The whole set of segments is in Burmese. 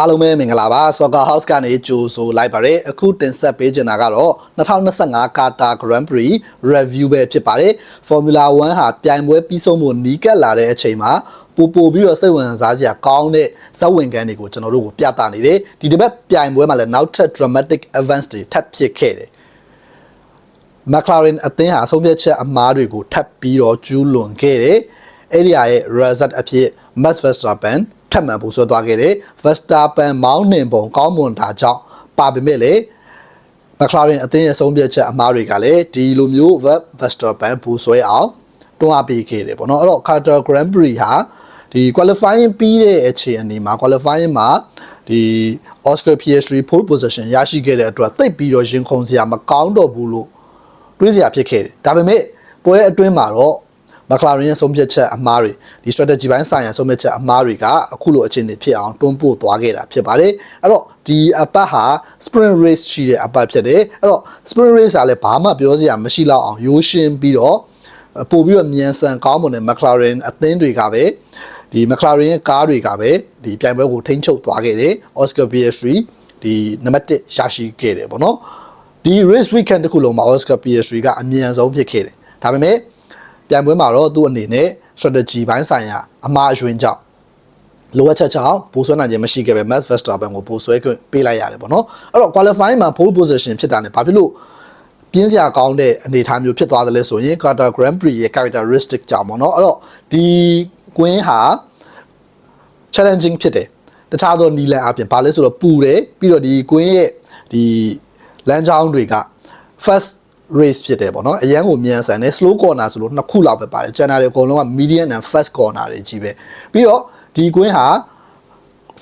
အားလုံးပဲမင်္ဂလာပါ Soccer House ကနေကြိုဆိုလိုက်ပါရယ်အခုတင်ဆက်ပေးချင်တာကတော့2025 Qatar Grand Prix Review ပဲဖြစ်ပါတယ် Formula 1ဟာပြိုင်ပွဲပြီးဆုံးဖို့နီးကပ်လာတဲ့အချိန်မှာပိုပိုပြီးတော့စိတ်ဝင်စားစရာကောင်းတဲ့ဇက်ဝင်ကန်းတွေကိုကျွန်တော်တို့ကိုပြသနေတယ်ဒီတစ်ပတ်ပြိုင်ပွဲမှာလည်းနောက်ထပ် dramatic events တွေထပ်ဖြစ်ခဲ့တယ် McLaren အသင်းဟာဆုံးဖြတ်ချက်အမားတွေကိုထပ်ပြီးတော့ကျူးလွန်ခဲ့တယ်။အဲ့ဒီရဲ့ result အဖြစ် Max Verstappen ထပ်မံပူဆွဲသွားခဲ့တယ်။ Verstappen မောင်းနှင်ပုံကောင်းမွန်တာကြောင့်ပါပေမဲ့လေ McLaren အသင်းရဲ့ဆုံးဖြတ်ချက်အမားတွေကလည်းဒီလိုမျိုး Verstappen ပူဆွဲအောင်တွန်းအားပေးခဲ့တယ်ပေါ့နော်။အဲ့တော့ Qatar Grand Prix ဟာဒီ qualifying ပြီးတဲ့အခြေအနေမှာ qualifying မှာဒီ Oscar Piastri pole position ရရှိခဲ့တဲ့အတွက်သိပ်ပြီးတော့ရင်ခုန်စရာမကောင်းတော့ဘူးလို့တွေးစရာဖြစ်ခဲ့တယ်ဒါပေမဲ့ပွဲအတွင်းမှာတော့ မကလာရင်ရဲ့ဆုံးဖြတ်ချက်အမှားတွေဒီ strategy ဘိုင်းဆိုင်ရာဆုံးဖြတ်ချက်အမှားတွေကအခုလိုအခြေအနေဖြစ်အောင်တွန်းပို့သွားခဲ့တာဖြစ်ပါတယ်အဲ့တော့ဒီအပတ်ဟာ sprint race ရှိတဲ့အပတ်ဖြစ်တယ်အဲ့တော့ sprint race ကလည်းဘာမှပြောစရာမရှိတော့အောင်ရိုးရှင်းပြီးတော့ပို့ပြီးတော့မြန်ဆန်ကောင်းမွန်တဲ့ McLaren အသင်းတွေကပဲဒီ McLaren ရဲ့ကားတွေကပဲဒီပြိုင်ပွဲကိုထိန်းချုပ်သွားခဲ့တယ် Oscar Piastri ဒီနံပါတ်1ရရှိခဲ့တယ်ပေါ့နော်ဒီ race weekend တစ်ခုလုံးမှာ Oscar PS3 ကအမြန်ဆုံးဖြစ်ခဲ့တယ်။ဒါပေမဲ့ ပြန်ပွဲမှာတော့သူ့အနေနဲ့ strategy ဘိုင်းဆိုင်ရာအမှားအယွင်းကြောင့်လိုအပ်ချက်ကြောင့်ပိုဆွဲနိုင်ခြင်းမရှိခဲ့ပဲ Max Verstappen ကိုပိုဆွဲခွင့်ပေးလိုက်ရတယ်ပေါ့နော်။အဲ့တော့ qualifying မှာ pole position ဖြစ်တာ ਨੇ ဘာဖြစ်လို့ပြင်းစရာကောင်းတဲ့အနေအထားမျိုးဖြစ်သွားတယ်လဲဆိုရင် Qatar Grand Prix ရဲ့ characteristic ကြောင့်ပေါ့နော်။အဲ့တော့ဒီကွင်းဟာ challenging ဖြစ်တယ်တခြားသောနီလန်အပြင်ဘာလဲဆိုတော့ပူတယ်ပြီးတော့ဒီကွင်းရဲ့ဒီလမ်းကြောင်းတွေက first race ဖြစ်တယ်ပေါ့နော်အရန်ကိုမြန်ဆန်တယ် slow corner ဆိုလို့နှစ်ခုလောက်ပဲပါတယ်ကျန်တာတွေအကုန်လုံးက medium and fast corner တွေကြီးပဲပြီးတော့ဒီကွင်းဟာ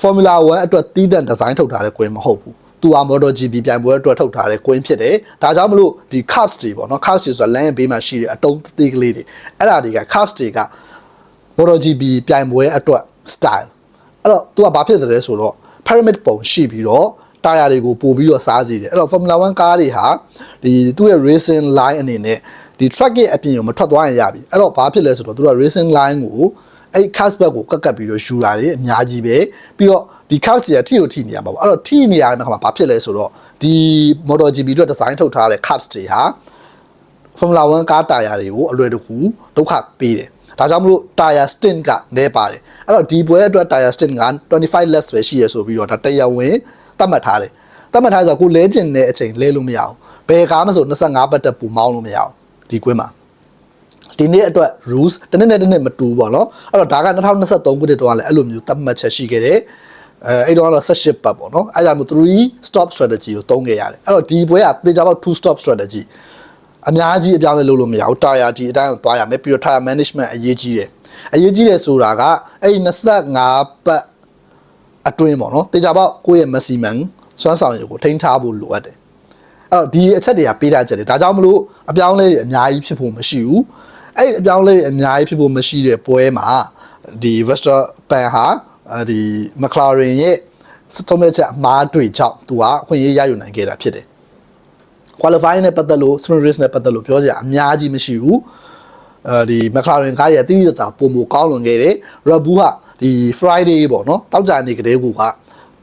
Formula 1အတွက်တီးတန့်ဒီဇိုင်းထုတ်ထားတဲ့ကွင်းမဟုတ်ဘူးသူက MotoGP ပြိုင်ပွဲအတွက်ထုတ်ထားတဲ့ကွင်းဖြစ်တယ်ဒါကြောင့်မလို့ဒီ curbs တွေပေါ့နော် curbs တွေဆိုတာလမ်းရဲ့ဘေးမှာရှိတဲ့အတုံးသေးကလေးတွေအဲ့ဒါတွေက curbs တွေက MotoGP ပြိုင်ပွဲအတွက် style အဲ့တော့သူကဘာဖြစ်တယ်လဲဆိုတော့ pyramid ပုံရှိပြီးတော့ တာယာတွေကိုပို့ပြီးတော့စားစီတယ်အဲ့တော့ Formula 1ကားတွေဟာဒီသူ့ရဲ့ racing line အနေနဲ့ဒီ track ရဲ့အပြင်ကိုမထွက်သွားရင်ရပြီအဲ့တော့ဘာဖြစ်လဲဆိုတော့သူက racing line ကိုအဲ့ cast back ကိုကတ်ကတ်ပြီးတော့ယူလာတယ်အများကြီးပဲပြီးတော့ဒီ cast တွေကထိကိုထိနေရမှာပေါ့အဲ့တော့ထိနေရတဲ့ခါမှာဘာဖြစ်လဲဆိုတော့ဒီ MotoGP အတွက် design ထုတ်ထားတဲ့ cast တွေဟာ Formula 1ကားတာယာတွေကိုအလွယ်တကူဒုက္ခပေးတယ်ဒါကြောင့်မလို့ tire stint ကနေပါတယ်အဲ့တော့ဒီပွဲအတွက် tire stint က25 laps ပဲရှိရဆိုပြီးတော့ဒါတရားဝင် သတ်မှတ်ထားတယ်သတ်မှတ်ထားဆိုတော့ကိုလဲကျင်တဲ့အချိန်လဲလို့မရအောင်ဘယ်ကားမဆို25ပတ်တက်ပူမောင်းလို့မရအောင်ဒီကွင်းမှာဒီနေ့အတွက် rules တစ်နေ့နဲ့တစ်နေ့မတူဘူးပေါ့နော်အဲ့တော့ဒါက2023ခုနှစ်တုန်းကလည်းအဲ့လိုမျိုးသတ်မှတ်ချက်ရှိခဲ့တယ်အဲအဲ့တော့18ပတ်ပေါ့နော်အဲ့ဒါမျိုး3 stop strategy ကိုသုံးခဲ့ရတယ်အဲ့တော့ဒီပွဲကသေချာပေါက်2 stop strategy အများကြီးအပြောင်းလဲလုပ်လို့မရဘူးတာယာဒီအတိုင်းသွားရမယ်ပြီးတော့ tire management အရေးကြီးတယ်အရေးကြီးတယ်ဆိုတာကအဲ့ဒီ25ပတ် အတွင်းပေါ့နော်တေချာပေါက်ကိုယ့်ရဲ့ maximum စွမ်းဆောင်ရည်ကိုထိန်းထားဖို့လိုအပ်တယ်အဲ့တော့ဒီအချက်တွေကပေးထားချက်တွေဒါကြောင့်မလို့အပြောင်းလဲတွေအများကြီးဖြစ်ဖို့မရှိဘူးအဲ့ဒီအပြောင်းလဲတွေအများကြီးဖြစ်ဖို့မရှိတဲ့ပွဲမှာဒီ Verstappen ဟာဒီ McLaren ရဲ့စတုံးမဲ့ချက်အမားတွေကြောင့်သူကခွင့်ရရယူနိုင်ခဲ့တာဖြစ်တယ် qualifying နဲ့ပတ်သက်လို့ sprint race နဲ့ပတ်သက်လို့ပြောစရာအများကြီးမရှိဘူးအဲဒီ McLaren ကားရဲ့အသီးသတာပုံမကောင်းလွန်ခဲ့တယ် Red Bull ဟာ ဒီ Friday ပေါ့နော်တောက်ကြနေကလေးက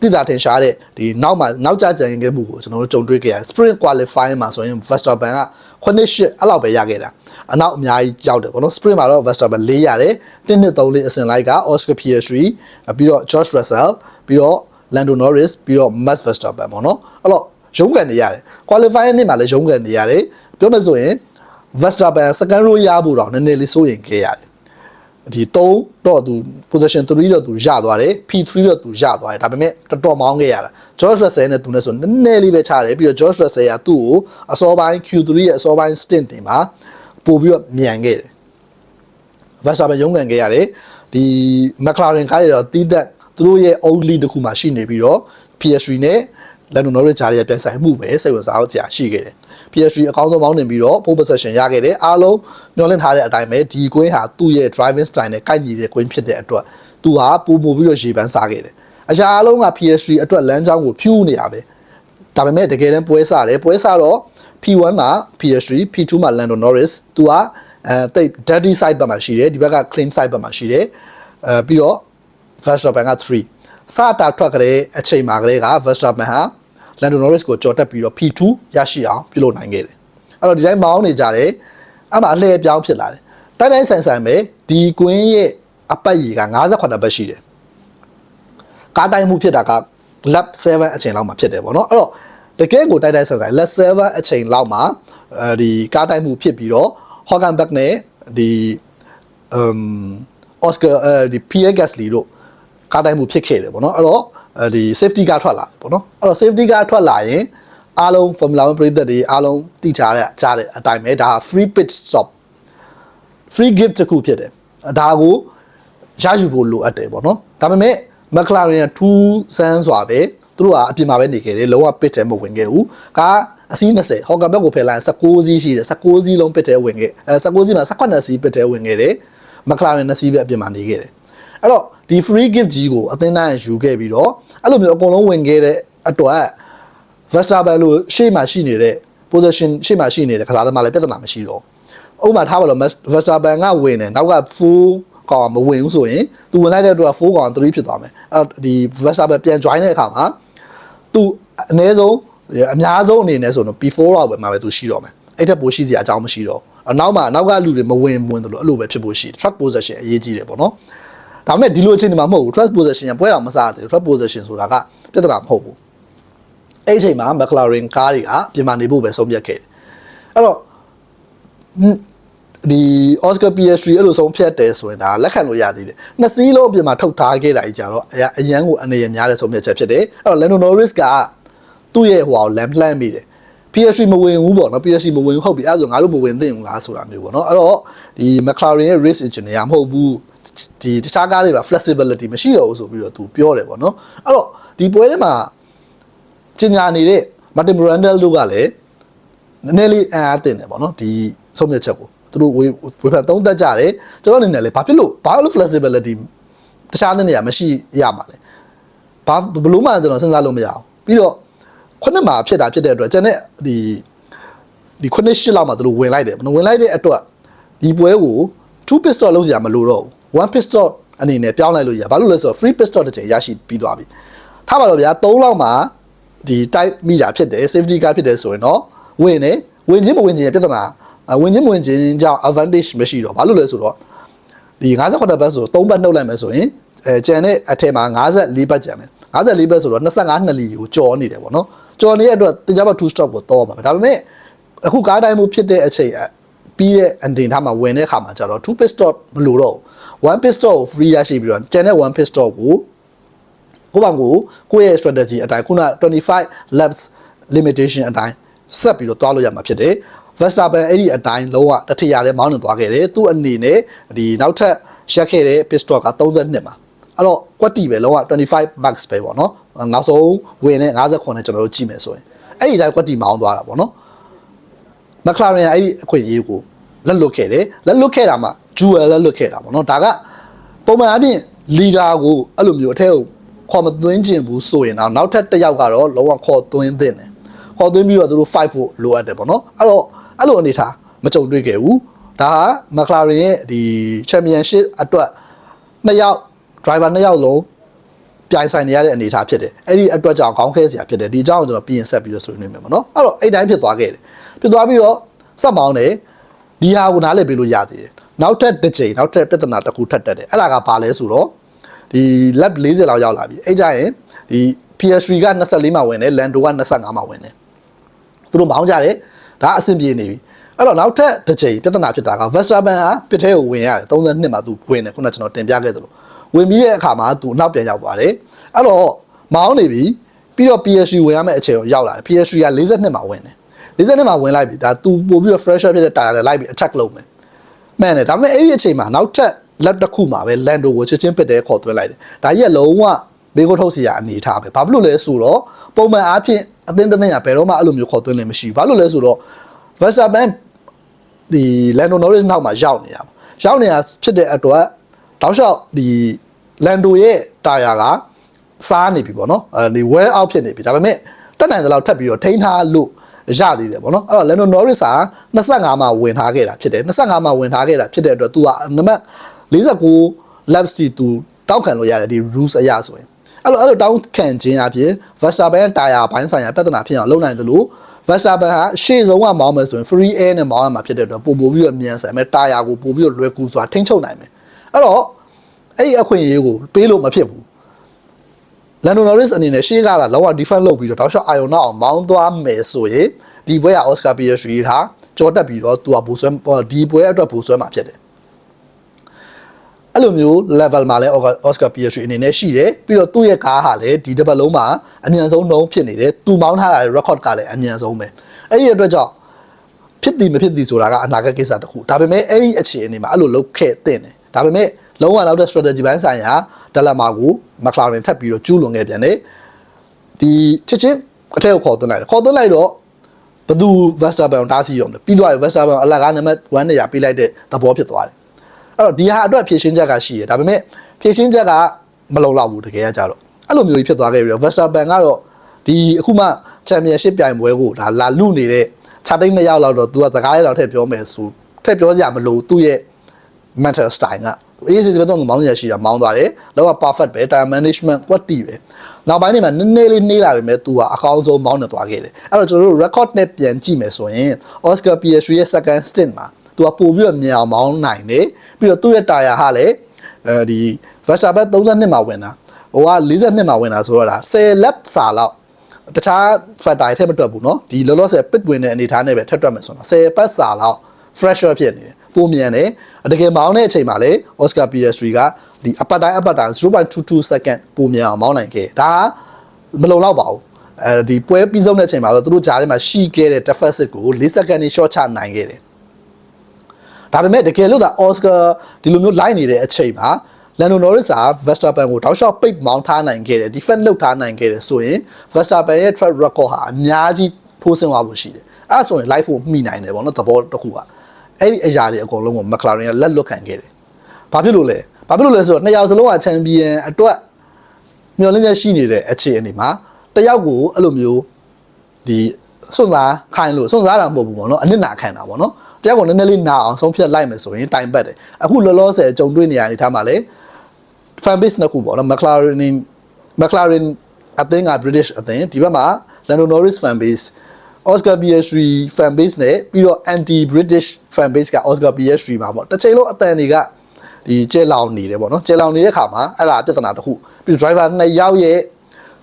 တိတာထင်ရှားတဲ့ဒီနောက်မှာနောက်ကျကြံခဲ့မှုကိုကျွန်တော်တို့ကြုံတွေ့ခဲ့ရတယ် sprint qualifying မှာဆိုရင် Verstappen က9 8အဲ့လောက်ပဲရခဲ့တာအနောက်အများကြီးကြောက်တယ်ပေါ့နော် sprint မှာတော့ Verstappen 4ရတယ်1 2 3လေးအစင်လိုက်က Oscar Piastri ပြီးတော့ George Russell ပြီးတော့ Lando Norris ပြီးတော့ Max Verstappen ပေါ့နော်အဲ့တော့ရုံးကန်နေရတယ် qualifying နေ့မှာလည်းရုံးကန်နေရတယ်ပြောမယ်ဆိုရင် Verstappen second row ရဖို့တော့နည်းနည်းလေးစိုးရင်ခဲ့ရတယ် ဒီ3တော့သူ position 3တော့သူရသွားတယ် P3 တော့သူရသွားတယ်ဒါပေမဲ့တော်တော်မောင်းခဲ့ရတာ George Russell နဲ့သူနဲ့ဆိုနည်းနည်းလေးပဲချတယ်ပြီးတော့ George Russell ကသူ့ကိုအစောပိုင်း Q3 ရဲ့အစောပိုင်း stint တွေမှာပို့ပြီးတော့မြန်ခဲ့တယ် Verstappen ရုံးကန်ခဲ့ရတယ်ဒီ McLaren ကားတွေတော့တီးသက်သူတို့ရဲ့ old lead တစ်ခုမှရှိနေပြီးတော့ PS3 နဲ့ Lando Norris ဂျားရဲ့ပြန်ဆိုင်မှုပဲစိတ်ဝင်စားဖို့ကြာရှိခဲ့တယ် PS3 အကောင်းဆုံးပေါင်းတင်ပြီးတော့ pole position ရခဲ့တယ်အားလုံးမျှော်လင့်ထားတဲ့အတိုင်းပဲဒီကွင်းဟာသူ့ရဲ့ driving style နဲ့ကိုက်ညီတဲ့ကွင်းဖြစ်တဲ့အတွက်သူဟာပုံပို့ပြီးတော့ရေပန်းစားခဲ့တယ်အရာအလုံးက PS3 အတွက်လမ်းကြောင်းကိုဖြူးနေရပဲဒါပေမဲ့တကယ်တမ်းပွဲစားတယ်ပွဲစားတော့ P1 မှာ PS3 P2 မှာ Lando Norris သူကအဲတိတ် dirty side ဘက်မှာရှိတယ်ဒီဘက်က clean side ဘက်မှာရှိတယ်အဲပြီးတော့ Verstappen က3စတာထွက်ကြတဲ့အချိန်မှာကလေးက Verstappen ဟာ Lando Norris ကိုကြော်တက်ပြီးတော့ P2 ရရှိအောင်ပြုလုပ်နိုင်ခဲ့တယ်အဲ့တော့ဒီတိုင်းမောင်းနေကြတယ်အဲ့မှာအလှည့်ပြောင်းဖြစ်လာတယ်တိုင်းတိုင်းဆန်ဆန်ပဲဒီကွင်းရဲ့အပတ်ကြီးက58ဘက်ရှိတယ်ကားတိုင်းမှုဖြစ်တာက lap 7အချိန်လောက်မှာဖြစ်တယ်ပေါ့နော်အဲ့တော့တကယ်ကိုတိုက်တိုက်ဆန်ဆန် lap 7အချိန်လောက်မှာအဲဒီကားတိုင်းမှုဖြစ်ပြီးတော့ Hockenberg နဲ့ဒီ um Oscar အဲဒီ Pierre Gasly တို့ကားတိုင်းမှုဖြစ်ခဲ့တယ်ပေါ့နော်အဲ့တော့အဲ ဒီ safety ကားထွက်လာတယ်ပေါ့နော်အဲ့တော့ safety ကားထွက်လာရင်အားလုံး Formula 1ပရိသတ်တွေအားလုံးသိကြတဲ့ကြားတဲ့အတိုင်းပဲဒါ free pit stop free gift တစ်ခုဖြစ်တယ်ဒါကိုရယူဖို့လိုအပ်တယ်ပေါ့နော်ဒါပေမဲ့ McLaren က2ဆန်းစွာပဲသူတို့ကအပြင်မှာပဲနေခဲ့တယ်လုံးဝ pit ထဲမဝင်ခဲ့ဘူးကားအစီး20ဟော်ကန်ဘက်ကိုဖယ်လိုက်16စီးရှိတယ်16စီးလုံး pit ထဲဝင်ခဲ့အဲ16စီးမှာ18စီး pit ထဲဝင်ခဲ့တယ် McLaren 2စီးပဲအပြင်မှာနေခဲ့တယ်အဲ့တော့ဒီ free gift ကြီးကိုအသင်းသားယူခဲ့ပြီးတော့ အဲ့လိုမျိုးအကုန်လုံးဝင်ခဲ့တဲ့အတွက် Verstappen လို့ရှေ့မှာရှိနေတဲ့ position ရှေ့မှာရှိနေတဲ့ကစားသမားလည်းပြဿနာမရှိတော့ဥပမာထားပါလို့ Verstappen ကဝင်တယ်နောက်က full ကောင်မဝင်ဘူးဆိုရင်သူဝင်လိုက်တဲ့အတွက်4ကောင်3ဖြစ်သွားမယ်အဲ့ဒီ Verstappen ပြန် join တဲ့အခါမှာသူအနည်းဆုံးအများဆုံးအနေနဲ့ဆိုတော့ P4 လောက်ပဲမှာပဲသူရှိတော့မယ်အဲ့ထက်ပိုရှိစရာအကြောင်းမရှိတော့အနောက်မှာနောက်ကလူတွေမဝင်ဝင်တယ်လို့အဲ့လိုပဲဖြစ်ဖို့ရှိတယ် track position အရေးကြီးတယ်ပေါ့နော် ဒါပေမဲ့ဒီလိုအချိန်ဒီမှာမဟုတ်ဘူး track position ကပွဲတော်မစားသေးဘူး track position ဆိုတာကပြဿနာမဟုတ်ဘူးအဲ့အချိန်မှာ McLaren ကားတွေကပြင်မာနေဖို့ပဲဆုံးဖြတ်ခဲ့တယ်အဲ့တော့ဒီ Oscar PS3 အဲ့လိုဆုံးဖြတ်တယ်ဆိုရင်ဒါလက်ခံလို့ရသေးတယ်နှစ်စီးလုံးအပြင်မှာထုတ်ထားခဲ့တာကြီးကြတော့အရန်ကိုအနေရများတဲ့ဆုံးဖြတ်ချက်ဖြစ်တယ်အဲ့တော့ Lando Norris ကသူ့ရဲ့ဟိုအောင်လမ်းလှမ်းမိတယ် PS3 မဝင်ဘူးပေါ့နော် PS3 မဝင်ဘူးဟုတ်ပြီအဲ့ဒါဆိုငါတို့မဝင်သင့်ဘူးလားဆိုတာမျိုးပေါ့နော်အဲ့တော့ဒီ McLaren ရဲ့ race engineer မဟုတ်ဘူး ဒီတခြားကားတွေပါ flexibility မရှိတော့ဘူးဆိုပြီးတော့သူပြောတယ်ပေါ့နော်အဲ့တော့ဒီပွဲထဲမှာကျင်ညာနေတဲ့ Martin Brundle တို့ကလည်းနည်းနည်းလေးအံ့အားတင်တယ်ပေါ့နော်ဒီဆုံးဖြတ်ချက်ကိုသူတို့ဝေဝေဖန်သုံးသပ်ကြတယ်ကျွန်တော်အနေနဲ့လည်းဘာဖြစ်လို့ဘာလို့ flexibility တခြားတဲ့နေရာမရှိရမှာလဲဘာဘလို့မှကျွန်တော်စဉ်းစားလို့မရအောင်ပြီးတော့ခုနှစ်မှာဖြစ်တာဖြစ်တဲ့အတွက်ကျွန်တဲ့ဒီဒီခုနှစ်ရှစ်လောက်မှာသူတို့ဝင်လိုက်တယ်ဝင်လိုက်တဲ့အတွက်ဒီပွဲကို2 pistol လောက်စရာမလိုတော့ဘူး 1 pistol အနေနဲ့ပြောင်းလိုက်လို့ရဘာလို့လဲဆိုတော့ free pistol တစ်ချိန်ရရှိပြီးသွားပြီထားပါတော့ဗျာ3လောက်မှာဒီ type မိတာဖြစ်တယ် safety car ဖြစ်တယ်ဆိုရင်တော့ဝင်နေဝင်ချင်းမဝင်ချင်းပြဿနာဝင်ချင်းမဝင်ချင်းကြောင့် advantage မရှိတော့ဘာလို့လဲဆိုတော့ဒီ58ဘတ်ဆို3ဘတ်နှုတ်လိုက်မယ်ဆိုရင်အဲကျန်တဲ့အထက်မှာ54ဘတ်ကျန်မယ်54ဘတ်ဆိုတော့25နှစ်လီကိုကြော်နေတယ်ပေါ့နော်ကြော်နေတဲ့အတွက်တင်ကြပါ2 stop ကိုတော့မှာဒါပေမဲ့အခုကားတိုင်းမှုဖြစ်တဲ့အချိန်ပြီးတဲ့အန်တင်ထားမှာဝင်တဲ့အခါမှာကျတော့2 pit stop မလိုတော့ဘူး 1 pit stop ကို free ရရှိပြီးတော့ကျန်တဲ့1 pit stop ကိုကိုယ့်ဘက်ကိုကိုယ့်ရဲ့ strategy အတိုင်းခုန25 laps limitation အတိုင်းဆက်ပြီးတော့သွားလို့ရမှာဖြစ်တယ် Verstappen အဲ့ဒီအတိုင်းလုံးဝတထရတဲ့မောင်းနေသွားခဲ့တယ်သူ့အနေနဲ့ဒီနောက်ထပ်ရက်ခဲ့တဲ့ pit stop က32မှာအဲ့တော့ကွက်တီပဲလုံးဝ25 max ပဲပေါ့နော်နောက်ဆုံးဝင်တဲ့59နဲ့ကျွန်တော်တို့ကြည့်မယ်ဆိုရင်အဲ့ဒီတိုင်းကွက်တီမောင်းသွားတာပေါ့နော် McLaren ကအဲ့ဒီအခွင့်အရေးကိုလက်လွတ်ခဲ့တယ်လက်လွတ်ခဲ့တာမှ Jewel လက်လွတ်ခဲ့တာပေါ့နော်ဒါကပုံမှန်အပြင် leader ကိုအဲ့လိုမျိုးအထက်ကိုခေါ်မသွင်းခြင်းဘူးဆိုရင်တော့နောက်ထပ်တစ်ယောက်ကတော့လုံးဝခေါ်သွင်းသင့်တယ်ခေါ်သွင်းပြီးတော့သူတို့5ဖို့လိုအပ်တယ်ပေါ့နော်အဲ့တော့အဲ့လိုအနေထားမကြုံတွေ့ခဲ့ဘူးဒါက McLaren ရဲ့ဒီ championship အတွက်နှစ်ယောက် driver နှစ်ယောက်လုံးပြိုင်ဆိုင်နေရတဲ့အနေအထားဖြစ်တယ်အဲ့ဒီအတွက်ကြောင့်ခေါင်းခဲစရာဖြစ်တယ်ဒီအကြောင်းကိုကျွန်တော်ပြင်ဆက်ပြီးတော့ဆွေးနွေးမယ်ပေါ့နော်အဲ့တော့အဲ့တိုင်းဖြစ်သွားခဲ့တယ်ဖြစ်သွားပြီးတော့စက်မောင်းတယ်ဒီဟာကိုနားလည်ပေးလို့ရသေးတယ် နောက်ထပ်တစ်ချိန်နောက်ထပ်ပြဿနာတစ်ခုထပ်တက်တယ်အဲ့ဒါကဘာလဲဆိုတော့ဒီ lap 40လောက်ရောက်လာပြီအဲ့ကြရင်ဒီ PS3 က24မှာဝင်တယ် Lando က25မှာဝင်တယ်သူတို့မောင်းကြတယ်ဒါအဆင်ပြေနေပြီအဲ့တော့နောက်ထပ်တစ်ချိန်ပြဿနာဖြစ်တာက Verstappen ဟာပစ်ထဲကိုဝင်ရတယ်32မှာသူဝင်တယ်ခုနကကျွန်တော်တင်ပြခဲ့သလိုဝင်ပြီးတဲ့အခါမှာသူနောက်ပြန်ရောက်သွားတယ်အဲ့တော့မောင်းနေပြီပြီးတော့ PSG ဝင်ရမယ့်အချိန်ကိုရောက်လာတယ် PSG က42မှာဝင်တယ်42မှာဝင်လိုက်ပြီဒါသူပို့ပြီးတော့ fresher ဖြစ်တဲ့ tire နဲ့လိုက်ပြီး attack လုပ်မယ် မှန်တယ်ဒါပေမဲ့အဲ့ဒီအချိန်မှာနောက်ထပ်လက်တစ်ခုမှာပဲ Lando ကိုချက်ချင်းပစ်တယ်ခေါ်သွင်းလိုက်တယ်ဒါကြီးကလုံးဝဘေးကိုထုတ်စီရအနေထားပဲဘာဖြစ်လို့လဲဆိုတော့ပုံမှန်အားဖြင့်အသင်းတစ်သင်းကဘယ်တော့မှအဲ့လိုမျိုးခေါ်သွင်းလည်းမရှိဘူးဘာလို့လဲဆိုတော့ Verstappen ဒီ Lando Norris နောက်မှာရောက်နေရပါရောက်နေတာဖြစ်တဲ့အတွက်တောက်လျှောက်ဒီ Lando ရဲ့တာယာကစားနေပြီပေါ့နော်အဲဒီ wear out ဖြစ်နေပြီဒါပေမဲ့တက်နိုင်တဲ့လောက်ထပ်ပြီးတော့ထိန်းထားလို့ ရသေးတယ်ပေါ့နော်အဲ့တော့ Lando Norris က25မှာဝင်ထားခဲ့တာဖြစ်တယ်25မှာဝင်ထားခဲ့တာဖြစ်တဲ့အတွက် तू ကနံပါတ်49 laps တီ तू တောက်ခံလို့ရတယ်ဒီ rules အရဆိုရင်အဲ့လိုအဲ့လိုတောင်းခံခြင်းအပြင် Verstappen တာယာဘိုင်းဆိုင်ရာပြဿနာဖြစ်အောင်လုပ်နိုင်တယ်လို့ Verstappen ဟာရှေ့ဆုံးကမောင်းမယ်ဆိုရင် free air နဲ့မောင်းရမှာဖြစ်တဲ့အတွက်ပို့ပို့ပြီးတော့မြန်ဆန်မယ်တာယာကိုပို့ပြီးတော့လွယ်ကူစွာထိန်းချုပ်နိုင်မယ်အဲ့တော့အဲ့ဒီအခွင့်အရေးကိုပေးလို့မဖြစ်ဘူး Lando Norris အနေနဲ့ရှေ့ကလာလောက defend လုပ်ပြီးတော့တောက်လျှောက်အာယုံနောက်အောင်မောင်းသွားမယ်ဆိုရင်ဒီပွဲက Oscar Piastri ဟာကြောတက်ပြီးတော့သူကဘူဆွဲဒီပွဲအတွက်ဘူဆွဲမှာဖြစ်တယ်အဲ့လိုမျိုး level မှာလဲ Oscar Piastri အနေနဲ့ရှိတယ်ပြီးတော့သူ့ရဲ့ကားဟာလည်းဒီတစ်ပတ်လုံးမှာအမြန်ဆုံးနှုံးဖြစ်နေတယ်သူမောင်းထားတဲ့ record ကလည်းအမြန်ဆုံးပဲအဲ့ဒီအတွက်ကြောင့်ဖြစ်သည်မဖြစ်သည်ဆိုတာကအနာဂတ်ကိစ္စတစ်ခုဒါပေမဲ့အဲ့ဒီအခြေအနေမှာအဲ့လိုလုပ်ခဲ့တဲ့တယ်ဒါပေမဲ့လုံးဝနောက်တဲ့ strategy ဘိုင်းဆိုင်ရာ ဒလမာကို McLaren ထပ်ပြီးတော့ကျူးလွန်ခဲ့ပြန်တယ်ဒီချစ်ချင်းအထက်ကိုခေါ်သွင်းလိုက်တယ်ခေါ်သွင်းလိုက်တော့ဘသူ Verstappen ကိုတားဆီးရုံနဲ့ပြီးသွားပြီ Verstappen အလကားနံပါတ်1နေရာပေးလိုက်တဲ့သဘောဖြစ်သွားတယ်အဲ့တော့ဒီဟာအတွက်ဖြည့်ရှင်းချက်ကရှိတယ်ဒါပေမဲ့ဖြည့်ရှင်းချက်ကမလုံလောက်ဘူးတကယ်ကကြတော့အဲ့လိုမျိုးကြီးဖြစ်သွားခဲ့ပြီးတော့ Verstappen ကတော့ဒီအခုမှ Championship ပြိုင်ပွဲကိုဒါလာလူနေတဲ့ခြာတိတ်နှစ်ယောက်လောက်တော့ तू ကစကားလေးတော့ထည့်ပြောမယ်ဆိုထည့်ပြောစရာမလိုသူ့ရဲ့ mental style က အေးစစ်စစ်တော့မောင်းရရှိတာမောင်းသွားတယ်လောက perfect ပဲ time management ကွက်တီပဲနောက်ပိုင်းတွေမှာနည်းနည်းလေးနှေးလာပြီမဲ့ तू ကအကောင်းဆုံးမောင်းနေသွားခဲ့တယ်အဲ့တော့ကျွန်တော်တို့ record နဲ့ပြန်ကြည့်မယ်ဆိုရင် Oscar PS3 ရဲ့ second stint မှာ तू ကပို့ပြီးတော့မြန်အောင်မောင်းနိုင်တယ်ပြီးတော့သူ့ရဲ့ tire ဟာလည်းအဲဒီ Verstappen 32မှာဝင်တာဟိုက42မှာဝင်တာဆိုတော့ဒါ10 lap စာလောက်တခြား factor ထည့်မတွက်ဘူးเนาะဒီလောလောဆယ် pit ဝင်တဲ့အနေထားနဲ့ပဲထပ်တွက်မယ်ဆိုတော့10ပတ်စာလောက် fresher ဖြစ်နေတယ် ပုံမြန်တယ်တကယ်မောင်းတဲ့အချိန်မှာလေ Oscar PS3 ကဒီအပတ်တိုင်းအပတ်တိုင်း0.22 second ပုံမြန်အောင်မောင်းနိုင်ခဲ့ဒါကမလုံလောက်ပါဘူးအဲဒီပွဲပြီးဆုံးတဲ့အချိန်မှာတော့သူတို့ဂျားထဲမှာရှိခဲ့တဲ့ deficit ကို4 second နဲ့ short ချနိုင်ခဲ့တယ်ဒါပေမဲ့တကယ်လို့သာ Oscar ဒီလိုမျိုးလိုက်နေတဲ့အချိန်မှာ Lando Norris က Verstappen ကိုတောက်လျှောက်ပိတ်မောင်းထားနိုင်ခဲ့တယ် defend လုပ်ထားနိုင်ခဲ့တယ်ဆိုရင် Verstappen ရဲ့ track record ဟာအများကြီးဖိုးဆင်းသွားဖို့ရှိတယ်အဲ့ဒါဆိုရင် live ကိုမှီနိုင်တယ်ပေါ့နော်သဘောတစ်ခုက အဲ့ဒီအရာတွေအကုန်လုံးကို McLaren ကလက်လွတ်ခံခဲ့တယ်ဘာဖြစ်လို့လဲဘာဖြစ်လို့လဲဆိုတော့နှစ်ယောက်စလုံးကချန်ပီယံအတွက်မျှော်လင့်ချက်ရှိနေတဲ့အခြေအနေမှာတယောက်ကိုအဲ့လိုမျိုးဒီစွန့်စားခိုင်းလို့စွန့်စားတာမဟုတ်ဘူးပေါ့နော်အနစ်နာခံတာပေါ့နော်တယောက်ကိုနည်းနည်းလေးနာအောင်ဆုံးဖြတ်လိုက်မယ်ဆိုရင်တိုင်ပတ်တယ်အခုလောလောဆယ်ကြုံတွေ့နေရတဲ့ထားမှာလေ fan base နှစ်ခုပေါ့နော် McLaren McLaren အသင်းက British အသင်းဒီဘက်မှာ Lando Norris fan base Oscar PS3 fan base နဲ့ပြီးတော့ anti British fan base က Oscar PS3 မှာပေါ့တစ်ချိန်လုံးအတန်တွေကဒီကျဲလောင်နေတယ်ပေါ့နော်ကျဲလောင်နေတဲ့ခါမှာအဲ့ဒါပြဿနာတစ်ခုပြီး driver နှစ်ယောက်ရဲ့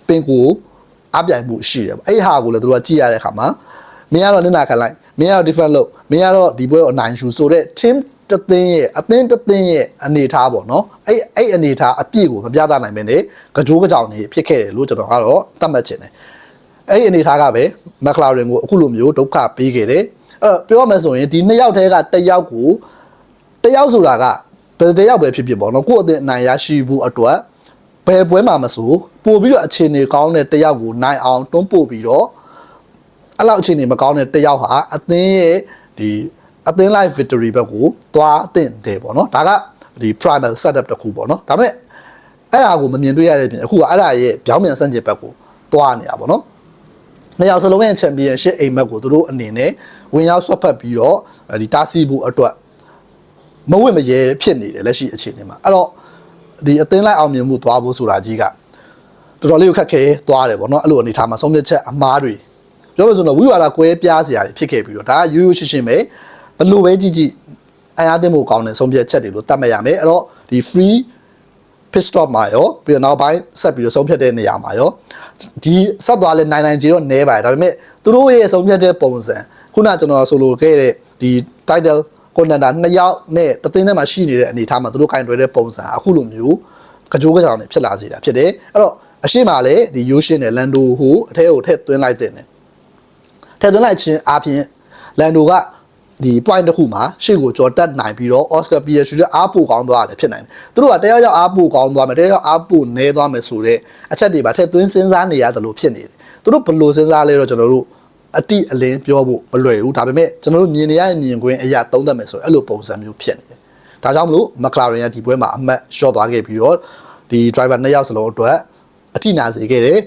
ပင်ကိုအပြိုင်မှုရှိတယ်ပေါ့အဲ့ဟာကိုလည်းတို့ကကြည့်ရတဲ့ခါမှာမင်းကတော့နင်နာခံလိုက်မင်းကတော့ defend လုပ်မင်းကတော့ဒီပွဲကိုအနိုင်ရှူဆိုတဲ့ team တသင်းရဲ့အသင်းတသင်းရဲ့အနေထားပေါ့နော်အဲ့အဲ့အနေထားအပြည့်ကိုမပြသနိုင်မင်းနဲ့ကြောကြောင်နေဖြစ်ခဲ့တယ်လို့ကျွန်တော်ကတော့သတ်မှတ်ချင်တယ် အဲ့ဒီအနေထားကပဲမက်ခလာရင်ကိုအခုလိုမျိုးဒုက္ခပေးခဲ့တယ်အဲ့တော့ပြောမှဆိုရင်ဒီနှစ်ယောက်တည်းကတစ်ယောက်ကိုတစ်ယောက်ဆိုတာကဘယ်တစ်ယောက်ပဲဖြစ်ဖြစ်ပေါ့နော်ကိုယ့်အသင်အနိုင်ရရှိဖို့အတွက်ဘယ်ပွဲမှာမဆိုပို့ပြီးတော့အခြေအနေကောင်းတဲ့တစ်ယောက်ကိုနိုင်အောင်တွန်းပို့ပြီးတော့အဲ့လောက်အခြေအနေမကောင်းတဲ့တစ်ယောက်ဟာအသင်းရဲ့ဒီအသင်း live victory ဘက်ကိုသွားအသင့်တယ်ပေါ့နော်ဒါကဒီ primal setup တစ်ခုပေါ့နော်ဒါပေမဲ့အဲ့ဒါကိုမမြင်တွေ့ရတဲ့ပြင်အခုကအဲ့ဒါရဲ့ပြောင်းပြန်ဆန့်ကျင်ဘက်ကိုသွားနေတာပေါ့နော် နှစ်ယောက်စလုံးရဲ့ championship အိမ်မက်ကိုသူတို့အနေနဲ့ဝင်ရောက်ဆွတ်ဖက်ပြီးတော့ဒီတားဆီးဖို့အတွက်မဝင့်မရဲဖြစ်နေတယ်လက်ရှိအခြေအနေမှာအဲ့တော့ဒီအသင်းလိုက်အောင်မြင်မှုသွားဖို့ဆိုတာကြီးကတော်တော်လေးကိုခက်ခဲသွားတယ်ပေါ့နော်အဲ့လိုအနေထားမှာဆုံးဖြတ်ချက်အမားတွေပြောလို့ဆိုတော့ဝိဝါဒကွဲပြားစရာတွေဖြစ်ခဲ့ပြီးတော့ဒါကရိုးရိုးရှင်းရှင်းပဲဘလို့ပဲကြည့်ကြည့်အရာသိမှုကောင်းတဲ့ဆုံးဖြတ်ချက်တွေလို့သတ်မှတ်ရမယ်အဲ့တော့ဒီ free pit stop မှာရောပြီးတော့နောက်ပိုင်းဆက်ပြီးတော့ဆုံးဖြတ်တဲ့နေရာမှာရော ဒီဆက်သွားလဲနိုင်နိုင်ကြီးတော့နဲပါတယ်ဒါပေမဲ့သူတို့ရဲ့ဆုံးဖြတ်တဲ့ပုံစံခုနကျွန်တော်ဆိုလိုခဲ့တဲ့ဒီ title contender နှစ်ယောက်နဲ့တသိန်းထဲမှာရှိနေတဲ့အနေအထားမှာသူတို့ကင်တွယ်တဲ့ပုံစံအခုလိုမျိုးကြိုးကြောင်နေဖြစ်လာစေတာဖြစ်တယ်အဲ့တော့အရှိမလည်းဒီ Yoshin နဲ့ Lando ဟိုအထဲကိုထည့်သွင်းလိုက်တဲ့တယ်ထည့်သွင်းလိုက်ခြင်းအပြင် Lando က ဒီ point တစ်ခုမှာရှေ့ကိုကြော်တက်နိုင်ပြီးတော့ Oscar Pierre ရွှေအားပို့ကောင်းသွားတယ်ဖြစ်နိုင်တယ်သူတို့ကတယောက်ယောက်အားပို့ကောင်းသွားမယ်တယောက်ယောက်အားပို့နဲသွားမယ်ဆိုတော့အချက်တွေပါထည့်သွင်းစဉ်းစားနေရသလိုဖြစ်နေတယ်သူတို့ဘယ်လိုစဉ်းစားလဲတော့ကျွန်တော်တို့အတိအလင်းပြောဖို့မလွယ်ဘူးဒါပေမဲ့ကျွန်တော်တို့မြင်နေရတဲ့မြင်ကွင်းအရာသုံးသပ်မယ်ဆိုရင်အဲ့လိုပုံစံမျိုးဖြစ်နေတယ်ဒါကြောင့်မလို့ McLaren ကဒီပွဲမှာအမှတ် short သွားခဲ့ပြီးတော့ဒီ driver နှစ်ယောက်စလုံးအတွက်အထိနာစေခဲ့တယ်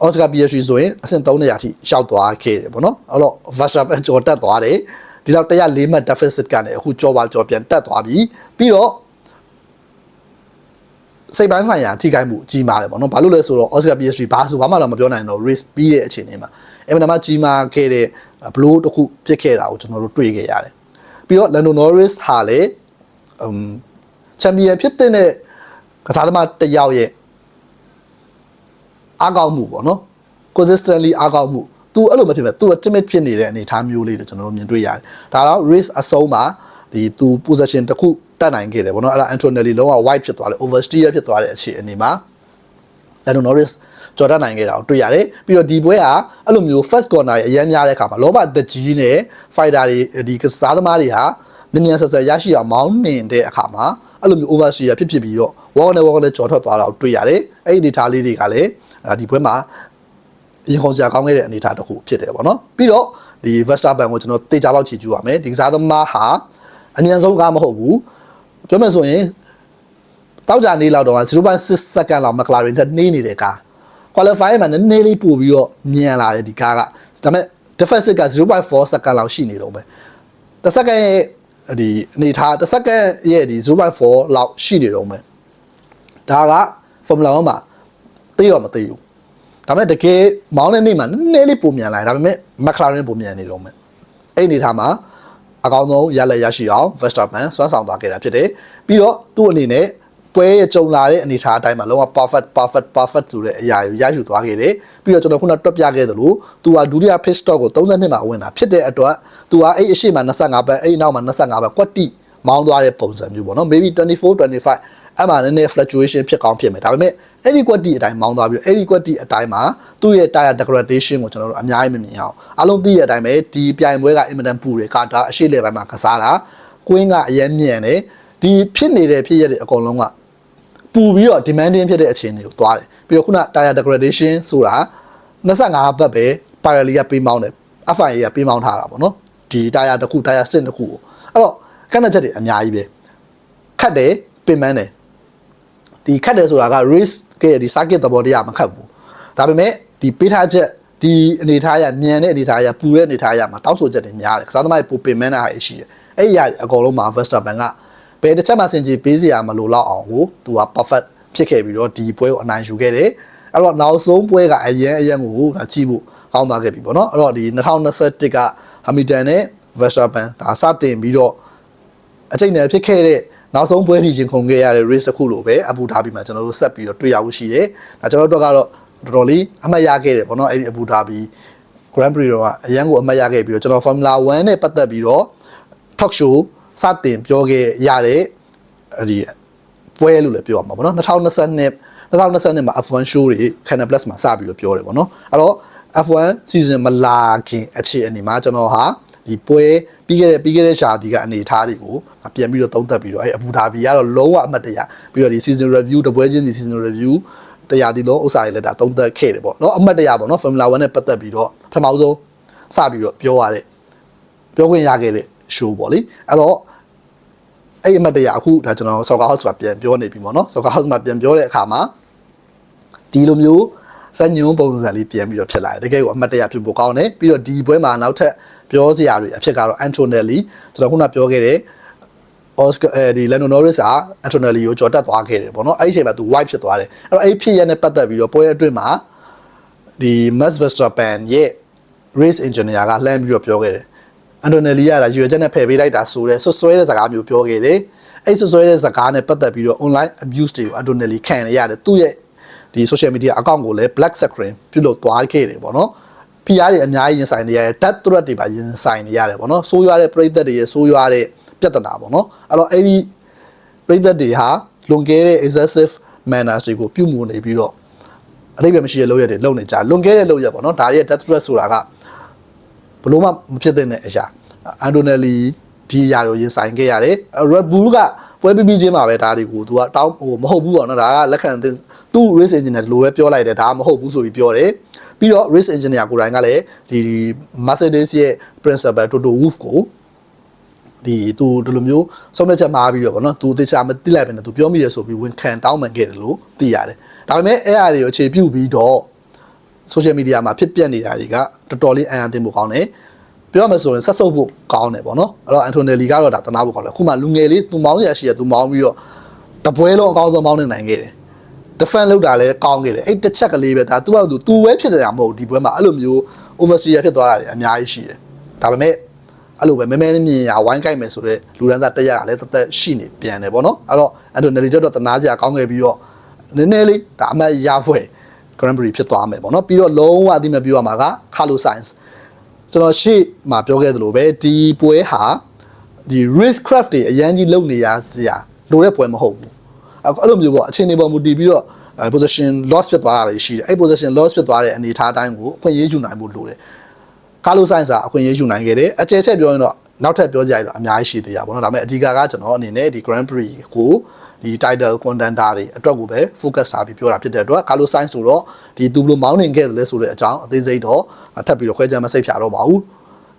အော်စကာ PSG ဆိုရင်အဆင့်300ရာထိရှောက်သွားခဲ့တယ်ပေါ့နော်အဲ့တော့ Verstappen ကျော်တက်သွားတယ် ဒီတော့104မှတ် deficit ကနေအခုကြောပါကြောပြန်တက်သွားပြီပြီးတော့စိတ်ပိုင်းဆိုင်ရာထိခိုက်မှုကြီးမားတယ်ပေါ့နော်ဘာလို့လဲဆိုတော့ Oscar PSG ဘာဆိုဘာမှတော့မပြောနိုင်တော့ risk ပြီးရဲ့အခြေအနေမှာအင်မတန်မှကြီးမားခဲ့တဲ့ဘလို့တစ်ခုဖြစ်ခဲ့တာကိုကျွန်တော်တို့တွေ့ခဲ့ရတယ်ပြီးတော့ Lando Norris ဟာလည်းအမ်ချန်ပီယံဖြစ်တဲ့ကစားသမားတစ်ယောက်ရဲ့အားကောင်းမှုပေါ့နော် consistently အားကောင်းမှု तू အဲ့လိုမဖြစ်ပဲ तू timid ဖြစ်နေတဲ့အနေအထားမျိုးလေးတွေကျွန်တော်တို့မြင်တွေ့ရတယ်ဒါတော့ race အဆုံးမှာဒီ तू possession တစ်ခုတက်နိုင်ခဲ့တယ်ပေါ့နော်အဲ့ဒါ Antonelli လုံးဝ white ဖြစ်သွားတယ် oversteer ဖြစ်သွားတဲ့အခြေအနေမှာ Lando Norris ကြော်တတ်နိုင်ခဲ့တာကိုတွေ့ရတယ်ပြီးတော့ဒီပွဲကအဲ့လိုမျိုး first corner ရဲ့အရင်များတဲ့အခါမှာလောဘတကြီးနဲ့ fighter တွေဒီကစားသမားတွေဟာမြန်မြန်ဆက်ဆက်ရရှိအောင်မောင်းနေတဲ့အခါမှာအဲ့လိုမျိုး oversteer ဖြစ်ဖြစ်ပြီးတော့ walk နဲ့ walk နဲ့ကြော်ထွက်သွားတာကိုတွေ့ရတယ်အဲ့ဒီ data လေးတွေကလည်းဒီပွဲမှာ ရင်ခုန်စရာကောင်းခဲ့တဲ့အနေအထားတစ်ခုဖြစ်တယ်ပေါ့နော်ပြီးတော့ဒီ Verstappen ကိုကျွန်တော်တေချာပေါက်ချီကျူရမယ်ဒီကစားသမားဟာအမြန်ဆုံးကားမဟုတ်ဘူးပြောမယ်ဆိုရင်တောက်ကြနေလောက်တော့0.6စက္ကန့်လောက် McLaren တက်နေနေတဲ့ကား qualify မှာနည်းနည်းလေးပို့ပြီးတော့မြန်လာတယ်ဒီကားကဒါပေမဲ့ deficit က0.4စက္ကန့်လောက်ရှိနေတော့ပဲတစ်စက္ကန့်ရဲ့ဒီအနေထားတစ်စက္ကန့်ရဲ့ဒီ0.4လောက်ရှိနေတော့မယ်ဒါက Formula 1မှာသိတော့မသိဘူး ဒါပေမဲ့တကယ်မောင်းတဲ့နေ့မှာနည်းနည်းလေးပုံမြန်လာတယ်ဒါပေမဲ့ McLaren ပုံမြန်နေတော့မယ်အဲ့ဒီအနေထားမှာအကောင်းဆုံးရလက်ရရှိအောင် Verstappen စွမ်းဆောင်သွားခဲ့တာဖြစ်တယ်ပြီးတော့သူ့အနေနဲ့ပွဲရကြုံလာတဲ့အနေအထားအတိုင်းမှာလုံးဝ perfect perfect perfect ဆိုတဲ့အရာကိုရယူသွားခဲ့တယ်ပြီးတော့ကျွန်တော်ခုနတွက်ပြခဲ့သလိုသူကဒုတိယ pit stop ကို32မှာဝင်တာဖြစ်တဲ့အတွက်သူကအဲ့အရှိမ25ပတ်အဲ့နောက်မှာ25ပတ်ကွက်တိမောင်းသွားတဲ့ပုံစံမျိုးပေါ့နော် maybe 24 25 အဲ့မှာနည်းနည်း fluctuation ဖြစ်ကောင်းဖြစ်မယ်ဒါပေမဲ့အဲ့ဒီ quality အတိုင်းမောင်းသွားပြီးအဲ့ဒီ quality အတိုင်းမှာသူ့ရဲ့ tire degradation ကိုကျွန်တော်တို့အများကြီးမမြင်အောင်အားလုံးသိရတဲ့အတိုင်းပဲဒီပြိုင်ပွဲကအင်မတန်ပူတယ်ကာတာအရှိလေပိုင်းမှာကစားတာကွင်းကအရင်မြန်တယ်ဒီဖြစ်နေတဲ့ဖြစ်ရတဲ့အကုန်လုံးကပူပြီးတော့ demanding ဖြစ်တဲ့အခြေအနေကိုသွားတယ်ပြီးတော့ခုန tire degradation ဆိုတာ25ဘတ်ပဲ parallel ကပေးမောင်းတယ် FIA ကပေးမောင်းထားတာပေါ့နော်ဒီ tire တစ်ခု tire စစ်တစ်ခုကိုအဲ့တော့ကန့်သက်ချက်တွေအများကြီးပဲခတ်တယ်ပင်ပန်းတယ် ဒီခတ်တယ်ဆိုတာက race ကဒီ circuit သဘောတရားမခတ်ဘူးဒါပေမဲ့ဒီပေးထားချက်ဒီအနေထားရမြန်တဲ့အနေထားရပူတဲ့အနေထားရမှာတောက်ဆိုချက်တွေများတယ်ကစားသမားတွေပူပင်မန်းတာရှိတယ်အဲ့ဒီအရာအကုန်လုံးမှာ Verstappen ကဘယ်တစ်ချက်မှစင်ကြီးပေးစရာမလိုတော့အောင်ကိုသူက perfect ဖြစ်ခဲ့ပြီးတော့ဒီပွဲကိုအနိုင်ယူခဲ့တယ်အဲ့တော့နောက်ဆုံးပွဲကအရင်အရင်ကိုကြည့်ဖို့ကောင်းသွားခဲ့ပြီပေါ့နော်အဲ့တော့ဒီ2021က Hamilton နဲ့ Verstappen ဒါစတင်ပြီးတော့အချိန်နဲ့ဖြစ်ခဲ့တဲ့ နောက်ဆုံးပွဲထိချင်းခုန်ခဲ့ရတဲ့ race တစ်ခုလိုပဲအဘူဒါဘီမှာကျွန်တော်တို့ဆက်ပြီးတော့တွေ့ရဖို့ရှိတယ်။ဒါကျွန်တော်တို့ကတော့တော်တော်လေးအမှတ်ရခဲ့တယ်ပေါ့နော်အဲ့ဒီအဘူဒါဘီ Grand Prix တော့အရန်ကိုအမှတ်ရခဲ့ပြီးတော့ကျွန်တော် Formula 1နဲ့ပတ်သက်ပြီးတော့ talk show စတင်ပြောခဲ့ရတဲ့အဲ့ဒီပွဲလို့လည်းပြောရမှာပေါ့နော်2020 2020မှာ F1 show တွေ Canal Plus မှာစပြီးတော့ပြောတယ်ပေါ့နော်အဲ့တော့ F1 season မလာခင်အခြေအနေမှာကျွန်တော်ဟာ ဒီပွဲပြီးခဲ့တဲ့ပြီးခဲ့တဲ့ရှာဒီကအနေအထားတွေကိုပြန်ပြီးတော့သုံးသပ်ပြီးတော့အဲအဘူဒါဘီကတော့လုံးဝအမှတ်တရပြီးတော့ဒီ season review တပွဲချင်းဒီ season review တရားဒီလုံးဥစ္စာတွေလည်းဒါသုံးသပ်ခဲ့တယ်ပေါ့နော်အမှတ်တရပေါ့နော် Formula 1နဲ့ပတ်သက်ပြီးတော့ပထမဆုံးစပြီးတော့ပြောရတဲ့ပြောခွင့်ရခဲ့တဲ့ show ပေါ့လေအဲ့တော့အဲ့ဒီအမှတ်တရအခုဒါကျွန်တော် Soccer House မှာပြန်ပြောနေပြီပေါ့နော် Soccer House မှာပြန်ပြောတဲ့အခါမှာဒီလိုမျိုးစညုံပုံစံလေးပြန်ပြီးတော့ဖြစ်လာတယ်တကယ်ကိုအမှတ်တရဖြစ်ဖို့ကောင်းတယ်ပြီးတော့ဒီပွဲမှာနောက်ထပ် ပြောစရာတွေအဖြစ်ကတော့ Antonelli ကျွန်တော်ခုနပြောခဲ့တဲ့ Oscar အဲဒီ Lando Norris က Antonelli ကိုကြော်တက်သွားခဲ့တယ်ပေါ့နော်အဲ့ဒီအချိန်မှာသူ white ဖြစ်သွားတယ်အဲ့တော့အဲ့ဒီဖြစ်ရတဲ့ပတ်သက်ပြီးတော့ပွဲအတွင်းမှာဒီ Max Verstappen ရဲ့ race engineer ကလှမ်းပြီးတော့ပြောခဲ့တယ် Antonelli ကဒါရွေချက်နဲ့ဖယ်ပေးလိုက်တာဆိုတဲ့ဆွဆွဲတဲ့စကားမျိုးပြောခဲ့တယ်အဲ့ဆွဆွဲတဲ့စကားနဲ့ပတ်သက်ပြီးတော့ online abuse တွေကို Antonelli ခံရရတယ်သူ့ရဲ့ဒီ social media account ကိုလည်း black screen ပြုလုပ်သွားခဲ့တယ်ပေါ့နော် PR တွေအများကြီးရင်ဆိုင်နေရတယ် death threat တွေပါရင်ဆိုင်နေရတယ်ပေါ့နော်ဆိုးရွားတဲ့ပြည်သက်တွေရဲ့ဆိုးရွားတဲ့ပြဿနာပေါ့နော်အဲ့တော့အဲ့ဒီပြည်သက်တွေဟာလွန်ကဲတဲ့ excessive manners တွေကိုပြုမှုနေပြီးတော့အတိတ်ပဲမရှိတဲ့လုပ်ရက်တွေလုပ်နေကြလွန်ကဲတဲ့လုပ်ရက်ပေါ့နော်ဒါရဲ့ death threat ဆိုတာကဘလို့မှမဖြစ်တဲ့အရာအန်တိုနယ်လီဒီအရာကိုရင်ဆိုင်ခဲ့ရတယ် Red Bull ကပွဲပြီးပြီးချင်းမှာပဲဒါတွေကိုသူကတောင်းဟိုမဟုတ်ဘူးပေါ့နော်ဒါကလက်ခံတဲ့သူ့ race engineer လိုပဲပြောလိုက်တယ်ဒါကမဟုတ်ဘူးဆိုပြီးပြောတယ် ပြီးတော့ race engineer ကိုယ်တိုင်ကလည်းဒီ Mercedes ရဲ့ principal Toto Wolff ကိုဒီသူဒီလိုမျိုးဆုံးဖြတ်ချက်မှားပြီးတော့ဗောနော်သူတေချာမသိလိုက်ပဲနဲ့သူပြောမိတယ်ဆိုပြီးဝန်ခံတောင်းပန်ခဲ့တယ်လို့သိရတယ်ဒါပေမဲ့အဲ့အရာတွေကိုအခြေပြုပြီးတော့ social media မှာဖြစ်ပျက်နေတာတွေကတော်တော်လေးအံ့အားသင့်ဖို့ကောင်းတယ်ပြောမှဆိုရင်ဆက်ဆုပ်ဖို့ကောင်းတယ်ဗောနော်အဲ့တော့ Antonelli ကတော့ဒါတနာဖို့ကောင်းတယ်ခုမှလူငယ်လေးသူမောင်းရရှိရသူမောင်းပြီးတော့တပွဲလုံးအကောင်းဆုံးမောင်းနေနိုင်ခဲ့တယ် defend လုပ်တာလည်းကောင်းခဲ့တယ်အဲ့တစ်ချက်ကလေးပဲဒါသူ့ဘာသူသူပဲဖြစ်နေတာမဟုတ်ဘူးဒီပွဲမှာအဲ့လိုမျိုး overseer ဖြစ်သွားတာတွေအများကြီးရှိတယ်ဒါပေမဲ့အဲ့လိုပဲမဲမဲမြင်ရဝိုင်းကြိုက်မယ်ဆိုတော့လူဒန်းစားတက်ရကလည်းတသက်ရှိနေပြန်တယ်ပေါ့နော်အဲ့တော့အဲ့တော့ Nelly တော့တနာစရာကောင်းခဲ့ပြီးတော့နည်းနည်းလေးဒါအမှတ်ရဖွဲ့ Grand Prix ဖြစ်သွားမယ်ပေါ့နော်ပြီးတော့လုံးဝအတိမပြောရမှာက Carlos Sainz ကျွန်တော်ရှေ့မှာပြောခဲ့သလိုပဲဒီပွဲဟာဒီ risk craft တွေအရန်ကြီးလုပ်နေရစရာလိုတဲ့ပွဲမဟုတ်ဘူး အဲ့လိုမျိုးပေါ့အခြေအနေပေါ်မူတည်ပြီးတော့ position loss ဖြစ်သွားတာတွေရှိတယ်အဲ့ position loss ဖြစ်သွားတဲ့အနေအထားတိုင်းကိုအခွင့်အရေးယူနိုင်ဖို့လိုတယ်ကာလိုဆိုင်းစာအခွင့်အရေးယူနိုင်ခဲ့တယ်အကျယ်ချက်ပြောရင်တော့နောက်ထပ်ပြောကြရတော့အများကြီးရှိသေးတာပေါ့နော်ဒါပေမဲ့အဓိကကကျွန်တော်အနေနဲ့ဒီ Grand Prix ကိုဒီ title contender တွေအတွက်ကိုပဲ focus ထားပြီးပြောတာဖြစ်တဲ့အတွက်ကာလိုဆိုင်းဆိုတော့ဒီသူဘလိုမောင်းနေခဲ့တယ်လဲဆိုတဲ့အကြောင်းအသေးစိတ်တော့ထပ်ပြီးတော့ခွဲခြားမစိတ်ဖြာတော့ပါဘူး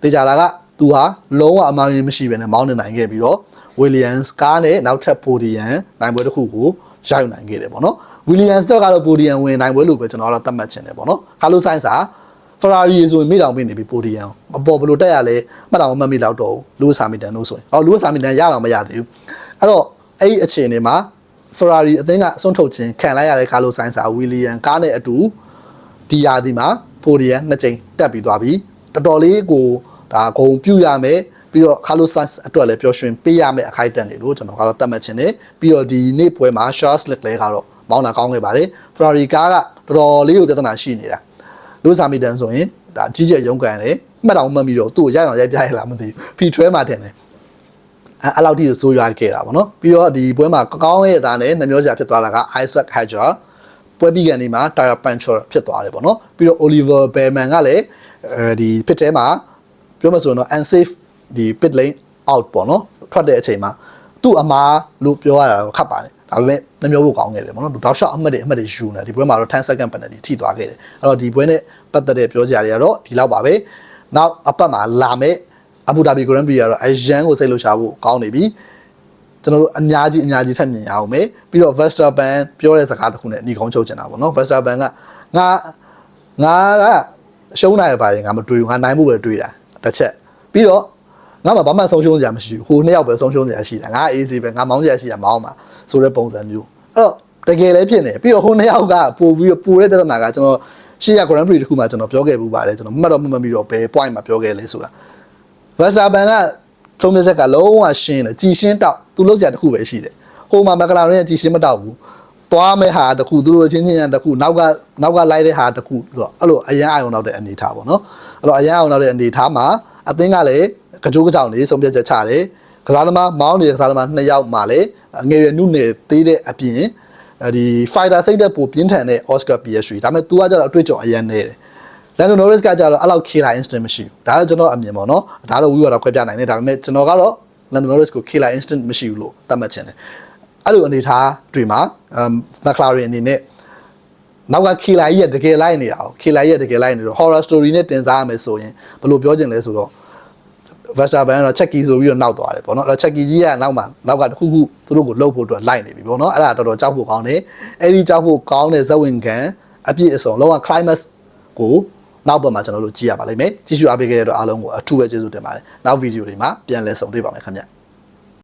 တေချာတာကသူဟာလုံးဝအမှန်ရင်းမရှိဘဲနဲ့မောင်းနေနိုင်ခဲ့ပြီးတော့ Williams ကားနဲ့နောက်ထပ်ပိုဒီယံနိုင်ပွဲတစ်ခုကိုရောက်နိုင်ခဲ့တယ်ပေါ့နော် Williams တော့ကတော့ပိုဒီယံဝင်နိုင်ပွဲလို့ပဲကျွန်တော်ကတော့သတ်မှတ်ချင်တယ်ပေါ့နော်ကာလိုဆိုင်းစာ Ferrari ဆိုရင်မိတောင်ပြင်နေပြီပိုဒီယံအပေါ်ဘလို့တက်ရလဲမှတ်တော်မမှတ်မိတော့တော့လူးဆာမီတန်လို့ဆိုရင်အော်လူးဆာမီတန်ရတော့မရသေးဘူးအဲ့တော့အဲ့ဒီအခြေအနေမှာ Ferrari အသင်းကအစွန်းထုတ်ခြင်းခံလိုက်ရတဲ့ကာလိုဆိုင်းစာ Williams ကားနဲ့အတူဒီယာဒီမှာပိုဒီယံနှစ်ကြိမ်တက်ပြီးသွားပြီတော်တော်လေးကိုဒါဂုံပြူရမယ် ပြီးတော့ Carlos Sainz အတွက်လည်းပျော်ရွှင်ပေးရမယ့်အခိုက်အတန့်တွေလို့ကျွန်တော်ကတော့သတ်မှတ်ချင်တယ်ပြီးတော့ဒီနေ့ပွဲမှာ Charles Leclerc ကတော့မောင်းတာကောင်းခဲ့ပါတယ် Ferrari ကားကတော်တော်လေးကိုပြဿနာရှိနေတာလူစာမီတန်ဆိုရင်ဒါကြီးကျယ်ရုန်းကန်တယ်မှတ်တော်မှတ်ပြီးတော့သူ့ကိုရိုက်အောင်ရိုက်ပြရလားမသိဘူးဖီထွဲမှတင်တယ်အဲအဲ့လောက်ထိဆိုးရွားခဲ့တာပေါ့နော်ပြီးတော့ဒီပွဲမှာကောင်းရဲ့အသားနဲ့နှမျောစရာဖြစ်သွားတာက Isaac Hedger ပွဲပြီးကန်ဒီမှာ tire puncture ဖြစ်သွားတယ်ပေါ့နော်ပြီးတော့ Oliver Bearman ကလည်းအဲဒီ pit ထဲမှာပြောမှဆိုရင်တော့ unsafe ဒီ pit lane out ပေါ့နော်ထွက်တဲ့အချိန်မှာသူ့အမားလို့ပြောရတာတော့ခတ်ပါတယ်ဒါပေမဲ့နှမျောဖို့ကောင်းခဲ့တယ်ပေါ့နော်သူတောက်လျှောက်အမှတ်တွေအမှတ်တွေယူနေဒီပွဲမှာတော့10 second penalty ထိသွားခဲ့တယ်အဲ့တော့ဒီပွဲနဲ့ပတ်သက်တဲ့ပြောကြရတွေကတော့ဒီလောက်ပါပဲနောက်အပတ်မှာလာမယ့်အဘူဒါဘီ Grand Prix ကတော့အရန်ကိုစိတ်လှုပ်ရှားဖို့ကောင်းနေပြီကျွန်တော်တို့အများကြီးအများကြီးထပ်မြင်ရအောင်မယ်ပြီးတော့ Verstappen ပြောတဲ့စကားတစ်ခုနဲ့ညီကုန်းချုပ်ချင်တာပေါ့နော် Verstappen ကငါငါကရှုံးနိုင်ရပါတယ်ငါမတွေးဘူးငါနိုင်မှုပဲတွေးတာတစ်ချက်ပြီးတော့ ငါမှဘာမှဆုံးရှုံးစရာမရှိဘူးဟိုနှစ်ယောက်ပဲဆုံးရှုံးစရာရှိတာငါအေးစီပဲငါမောင်းစရာရှိတာမောင်းမှာဆိုတဲ့ပုံစံမျိုးအဲ့တော့တကယ်လည်းဖြစ်နေပြီးတော့ဟိုနှစ်ယောက်ကပို့ပြီးပို့တဲ့ပြဿနာကကျွန်တော်ရှေ့ရ Grand Prix တခုမှကျွန်တော်ပြောခဲ့ဘူးပါတယ်ကျွန်တော်မှတ်တော့မှတ်ပြီးတော့ဘယ် point မှာပြောခဲ့လဲဆိုတာ Verstappen ကသုံးမြက်ကလုံးဝရှင်းတယ်ကြည်ရှင်းတောက်သူလုံးစရာတစ်ခုပဲရှိတယ်ဟိုမှာမကလာရင်ကြည်ရှင်းမတောက်ဘူးသွားမဲ့ဟာတစ်ခုသူတို့အချင်းချင်းတစ်ခုနောက်ကနောက်ကလိုက်တဲ့ဟာတစ်ခုဆိုတော့အဲ့လိုအရန်အောင်နောက်တဲ့အနေထားပေါ့နော်အဲ့တော့အရန်အောင်နောက်တဲ့အနေထားမှာအသင်းကလည်း ကြိုးကြောင်နေဆုံးဖြတ်ချက်ချတယ်ကစားသမားမောင်းနေတဲ့ကစားသမားနှစ်ယောက်မှလည်းငယ်ရွယ်နုနယ်သေးတဲ့အပြင်ဒီ fighter စိတ်သက်ပိုပြင်းထန်တဲ့ Oscar PSG ဒါပေမဲ့ तू ကကြတော့အတွေ့အကြုံအရန်နေတယ်လန်ဒိုနိုရစ်ကကြတော့အဲ့လောက်ခေလာ instant မရှိဘူးဒါတော့ကျွန်တော်အမြင်ပေါ့နော်ဒါတော့ဝီဝါတော့ခွဲပြနိုင်တယ်ဒါပေမဲ့ကျွန်တော်ကတော့လန်ဒိုနိုရစ်ကိုခေလာ instant မရှိဘူးလို့သတ်မှတ်ချင်တယ်အဲ့လိုအနေထားတွေမှာအမ်မက်လာရီအနေနဲ့နောက်ကခေလာကြီးရဲ့တကယ်လိုက်နေအောင်ခေလာကြီးရဲ့တကယ်လိုက်နေတော့ horror story နဲ့တင်စားရမယ်ဆိုရင်ဘယ်လိုပြောချင်လဲဆိုတော့ Verstappen ကတော့ checky ဆိုပြီးတော့နောက်သွားတယ်ပေါ့နော်အဲ့တော့ checky ကြီးကနောက်မှာနောက်ကတစ်ခုခုသူတို့ကိုလှုပ်ဖို့အတွက်လိုက်နေပြီပေါ့နော်အဲ့ဒါတော်တော်ကြောက်ဖို့ကောင်းတယ်အဲ့ဒီကြောက်ဖို့ကောင်းတဲ့ဇဝင်ခံအပြည့်အစုံလောက climax ကိုနောက်ပတ်မှာကျွန်တော်တို့ကြည့်ရပါလိမ့်မယ်ကြည့်ရှုအားပေးခဲ့တဲ့အတွက်အားလုံးကိုအထူးပဲကျေးဇူးတင်ပါတယ်နောက်ဗီဒီယိုတွေမှာပြန်လည်ဆုံတွေ့ပါမယ်ခင်ဗျ